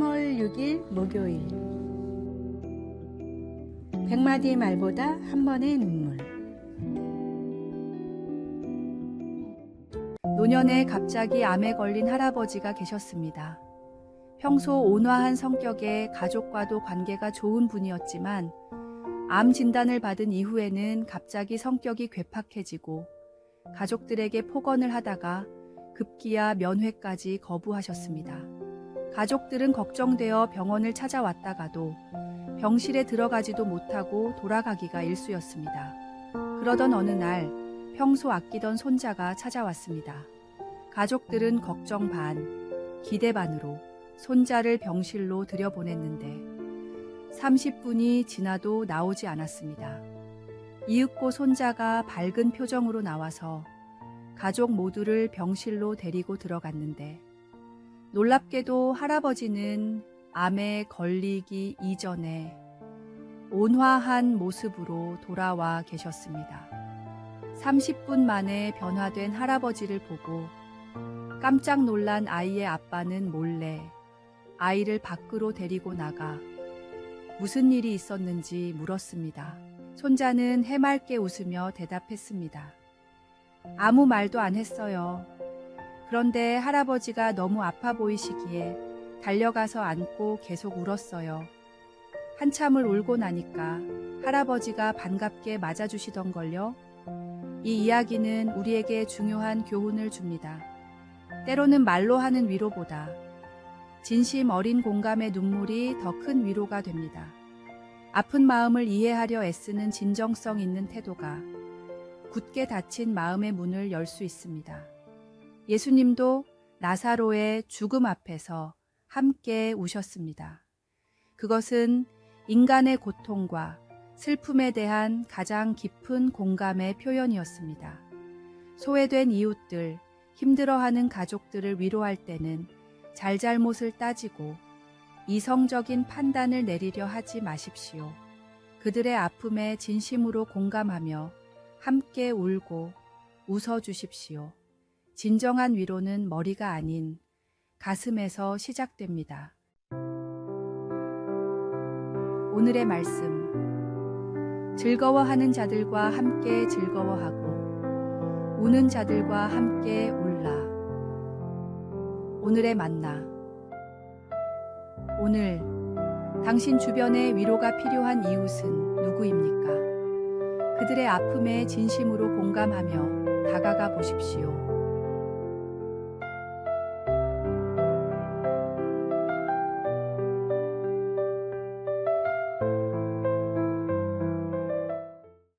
6일 목요일 100마디의 말보다 한 번의 눈물 노년에 갑자기 암에 걸린 할아버지가 계셨습니다. 평소 온화한 성격에 가족과도 관계가 좋은 분이었지만 암 진단을 받은 이후에는 갑자기 성격이 괴팍해지고 가족들에게 폭언을 하다가 급기야 면회까지 거부하셨습니다. 가족들은 걱정되어 병원을 찾아왔다가도 병실에 들어가지도 못하고 돌아가기가 일쑤였습니다. 그러던 어느 날 평소 아끼던 손자가 찾아왔습니다. 가족들은 걱정 반, 기대 반으로 손자를 병실로 들여보냈는데 30분이 지나도 나오지 않았습니다. 이윽고 손자가 밝은 표정으로 나와서 가족 모두를 병실로 데리고 들어갔는데 놀랍게도 할아버지는 암에 걸리기 이전에 온화한 모습으로 돌아와 계셨습니다. 30분 만에 변화된 할아버지를 보고 깜짝 놀란 아이의 아빠는 몰래 아이를 밖으로 데리고 나가 무슨 일이 있었는지 물었습니다. 손자는 해맑게 웃으며 대답했습니다. 아무 말도 안 했어요. 그런데 할아버지가 너무 아파 보이시기에 달려가서 안고 계속 울었어요. 한참을 울고 나니까 할아버지가 반갑게 맞아주시던 걸요. 이 이야기는 우리에게 중요한 교훈을 줍니다. 때로는 말로 하는 위로보다 진심 어린 공감의 눈물이 더 큰 위로가 됩니다. 아픈 마음을 이해하려 애쓰는 진정성 있는 태도가 굳게 닫힌 마음의 문을 열 수 있습니다. 예수님도 나사로의 죽음 앞에서 함께 우셨습니다. 그것은 인간의 고통과 슬픔에 대한 가장 깊은 공감의 표현이었습니다. 소외된 이웃들, 힘들어하는 가족들을 위로할 때는 잘잘못을 따지고 이성적인 판단을 내리려 하지 마십시오. 그들의 아픔에 진심으로 공감하며 함께 울고 웃어 주십시오. 진정한 위로는 머리가 아닌 가슴에서 시작됩니다. 오늘의 말씀. 즐거워하는 자들과 함께 즐거워하고 우는 자들과 함께 울라. 오늘의 만나. 오늘 당신 주변에 위로가 필요한 이웃은 누구입니까? 그들의 아픔에 진심으로 공감하며 다가가 보십시오.